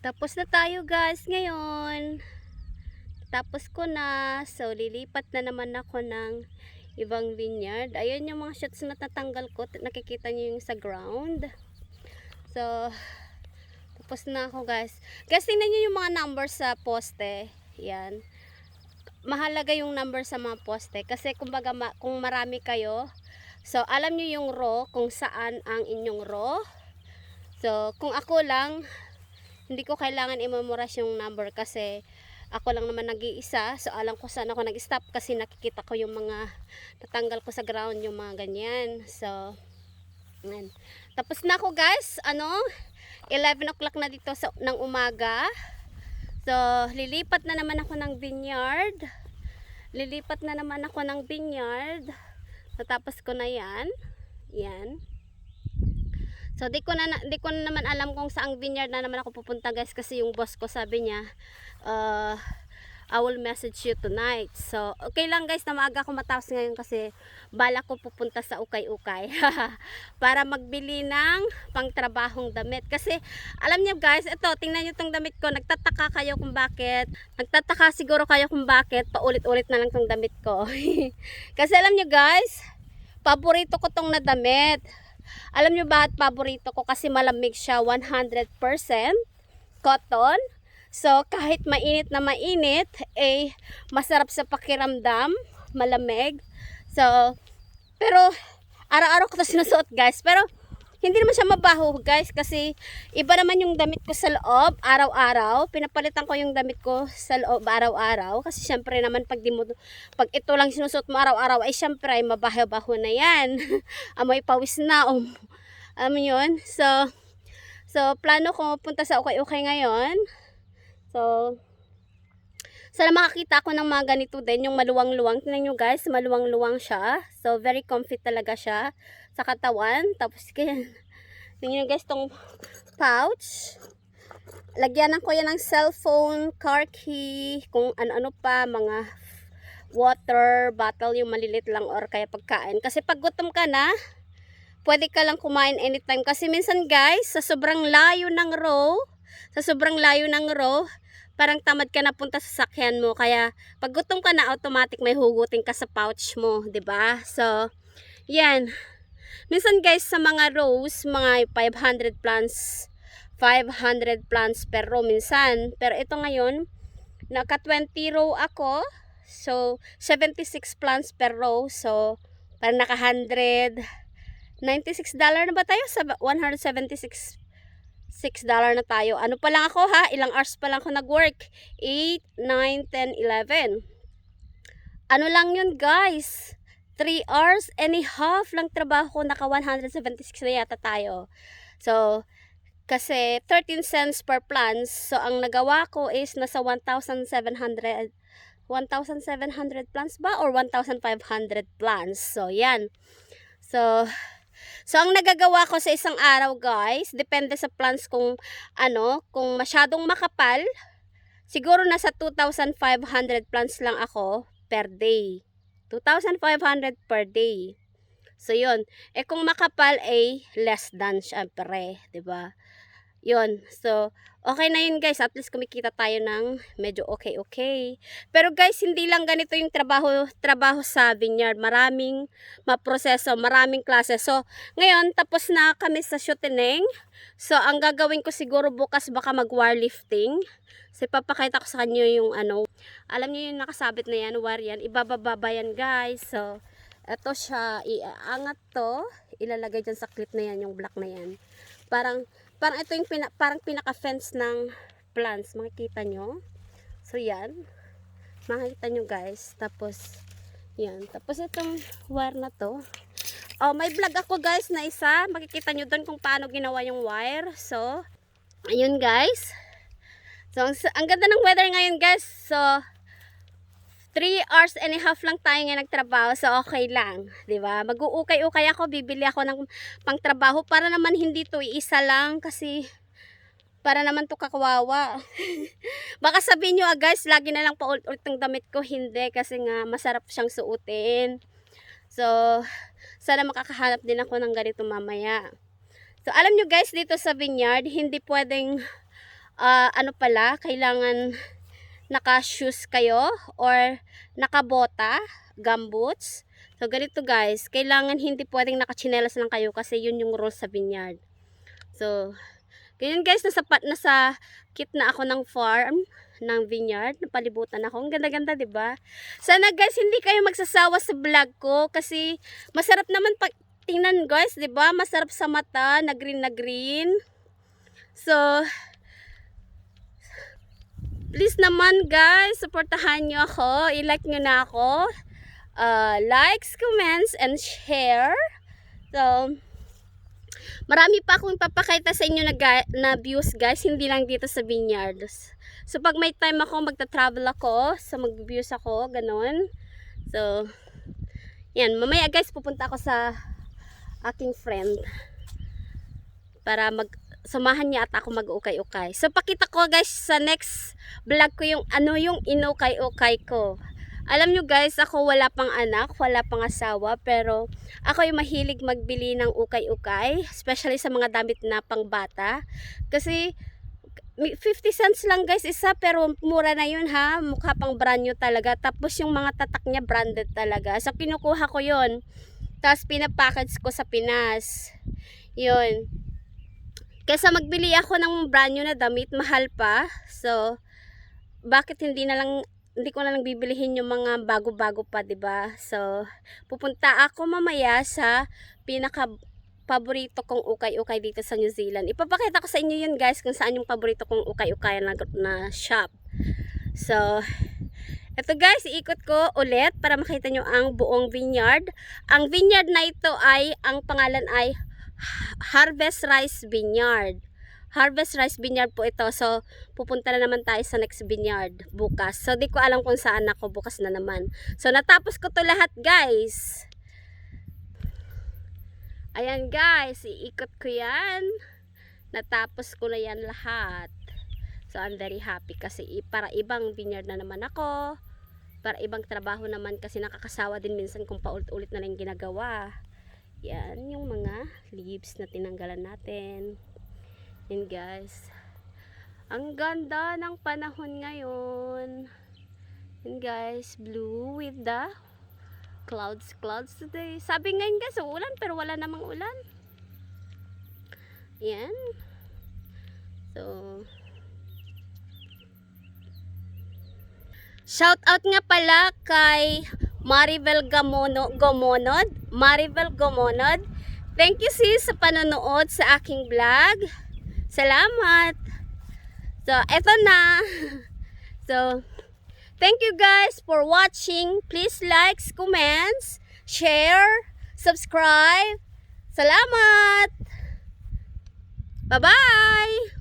Tapos na tayo guys ngayon. Tapos ko na. So, lilipat na naman ako ng ibang vineyard. Ayun yung mga shots na natanggal ko. Nakikita nyo yung sa ground. So, tapos na ako guys. Guys, tingnan nyo yung mga numbers sa poste. Yan. Mahalaga yung number sa mga poste. Kasi kumbaga ma- kung marami kayo, so alam nyo yung row, kung saan ang inyong row. So, kung ako lang, hindi ko kailangan i-memorize yung number kasi ako lang naman nag-iisa. So, alam ko saan ako nag-stop kasi nakikita ko yung mga natanggal ko sa ground, yung mga ganyan. So, yan. Tapos na ako guys, ano, 11 o'clock na dito sa, ng umaga. So, lilipat na naman ako ng vineyard. Lilipat na naman ako ng vineyard. Natapos ko na yan. Yan. So, di ko na, di ko na naman alam kung saang vineyard na naman ako pupunta guys kasi yung boss ko sabi niya, uh, I will message you tonight. So, okay lang guys na maaga ako matapos ngayon kasi bala ko pupunta sa ukay-ukay para magbili ng pangtrabahong damit. Kasi, alam niyo guys, ito, tingnan niyo tong damit ko. Nagtataka kayo kung bakit. Nagtataka siguro kayo kung bakit paulit-ulit na lang tong damit ko. kasi alam niyo guys, paborito ko tong na damit. Alam nyo bakit paborito ko? Kasi malamig siya 100% cotton. So, kahit mainit na mainit, eh, masarap sa pakiramdam, malamig. So, pero, araw-araw ko to sinusuot guys. Pero, hindi naman siya mabaho guys kasi iba naman yung damit ko sa loob araw-araw. Pinapalitan ko yung damit ko sa loob araw-araw kasi syempre naman pag di mo pag ito lang sinusuot mo araw-araw ay syempre ay mabaho-baho na yan. Amoy pawis na. Um, alam mo yun? So, so plano ko punta sa okay-okay ngayon. So, sana makakita ako ng mga ganito din, yung maluwang-luwang. Tingnan nyo guys, maluwang-luwang siya. So, very comfy talaga siya sa katawan. Tapos, kaya, tingnan nyo guys, tong pouch. Lagyanan ko yan ng cellphone, car key, kung ano-ano pa, mga water bottle, yung malilit lang or kaya pagkain. Kasi pag gutom ka na, pwede ka lang kumain anytime. Kasi minsan guys, sa sobrang layo ng row, sa sobrang layo ng row, parang tamad ka na punta sa sakyan mo. Kaya, pag gutom ka na, automatic may hugutin ka sa pouch mo, ba So, yan. Minsan guys, sa mga rows, mga 500 plants, 500 plants per row minsan. Pero ito ngayon, naka 20 row ako. So, 76 plants per row. So, parang naka 100, 96 dollar na ba tayo? Sa 176 6 dollar na tayo. Ano pa lang ako ha? Ilang hours pa lang ako nag-work? 8, 9, 10, 11. Ano lang yun guys? 3 hours and a half lang trabaho ko. Naka 176 na yata tayo. So, kasi 13 cents per plants. So, ang nagawa ko is nasa 1,700 1,700 plants ba? Or 1,500 plants. So, yan. So, So, ang nagagawa ko sa isang araw, guys, depende sa plants kung, ano, kung masyadong makapal, siguro nasa 2,500 plants lang ako per day. 2,500 per day. So, yun. Eh, kung makapal, ay less than, syempre. ba Yun. So, okay na yun, guys. At least kumikita tayo ng medyo okay-okay. Pero, guys, hindi lang ganito yung trabaho, trabaho sa vineyard. Maraming maproseso, maraming klase. So, ngayon, tapos na kami sa shooting. So, ang gagawin ko siguro bukas baka mag-war lifting. So, ipapakita ko sa kanyo yung ano. Alam niyo yung nakasabit na yan, war yan. Ibababa yan, guys. So, eto siya. Iangat to. Ilalagay dyan sa clip na yan, yung black na yan. Parang, parang ito yung pina, parang pinaka-fence ng plants. Makikita nyo. So, yan. Makikita nyo, guys. Tapos, yan. Tapos, itong wire na to. Oh, may vlog ako guys na isa. Makikita nyo doon kung paano ginawa yung wire. So, ayun guys. So, ang, ang ganda ng weather ngayon guys. So, 3 hours and a half lang tayo ngayon nagtrabaho. So, okay lang. ba Mag-uukay-ukay ako. Bibili ako ng pangtrabaho para naman hindi to isa lang kasi para naman to kakawawa. Baka sabihin nyo ah guys, lagi na lang paulit-ulit ang damit ko. Hindi kasi nga masarap siyang suotin. So, sana makakahanap din ako ng ganito mamaya. So, alam nyo guys, dito sa vineyard, hindi pwedeng ah, ano pala, kailangan naka-shoes kayo or nakabota, gumboots. So, ganito guys, kailangan hindi pwedeng nakachinelas lang kayo kasi yun yung rules sa vineyard. So, ganyan guys, nasa, nasa kitna ako ng farm, ng vineyard, napalibutan ako. Ang ganda-ganda, ba? Sana guys, hindi kayo magsasawa sa vlog ko kasi masarap naman pag tingnan guys, ba? Masarap sa mata, na green na green. So, please naman guys, supportahan nyo ako. I-like nyo na ako. Uh, likes, comments, and share. So, marami pa akong papakita sa inyo na, na views guys, hindi lang dito sa vineyards. So, pag may time ako, magta-travel ako, so mag-views ako, ganun. So, yan, mamaya guys, pupunta ako sa aking friend para mag samahan niya at ako mag-ukay-ukay. So pakita ko guys sa next vlog ko yung ano yung inukay-ukay ko. Alam nyo guys, ako wala pang anak, wala pang asawa, pero ako yung mahilig magbili ng ukay-ukay, especially sa mga damit na pangbata. Kasi mi- 50 cents lang guys isa, pero mura na yun ha, mukha pang brand new talaga. Tapos yung mga tatak niya branded talaga. So kinukuha ko yun, tapos pinapackage ko sa Pinas. Yun. Kesa magbili ako ng brand new na damit, mahal pa. So, bakit hindi na lang hindi ko na lang bibilihin yung mga bago-bago pa, 'di ba? So, pupunta ako mamaya sa pinaka paborito kong ukay-ukay dito sa New Zealand. Ipapakita ko sa inyo yun guys kung saan yung paborito kong ukay-ukay na, na shop. So, eto guys, iikot ko ulit para makita nyo ang buong vineyard. Ang vineyard na ito ay, ang pangalan ay Harvest Rice Vineyard. Harvest Rice Vineyard po ito. So, pupunta na naman tayo sa next vineyard bukas. So, di ko alam kung saan ako bukas na naman. So, natapos ko to lahat guys. Ayan guys, iikot ko yan. Natapos ko na yan lahat. So, I'm very happy kasi para ibang vineyard na naman ako. Para ibang trabaho naman kasi nakakasawa din minsan kung paulit-ulit na lang ginagawa. Yan yung mga leaves na tinanggalan natin. Yan guys. Ang ganda ng panahon ngayon. Yan guys, blue with the clouds, clouds today. Sabi ngayon guys, uulan pero wala namang ulan. Yan. So, Shout out nga pala kay Maribel Gamono, Gomonod. Maribel Gomonod. Thank you sis sa panonood sa aking vlog. Salamat. So, eto na. So, thank you guys for watching. Please like, comments, share, subscribe. Salamat. Bye-bye.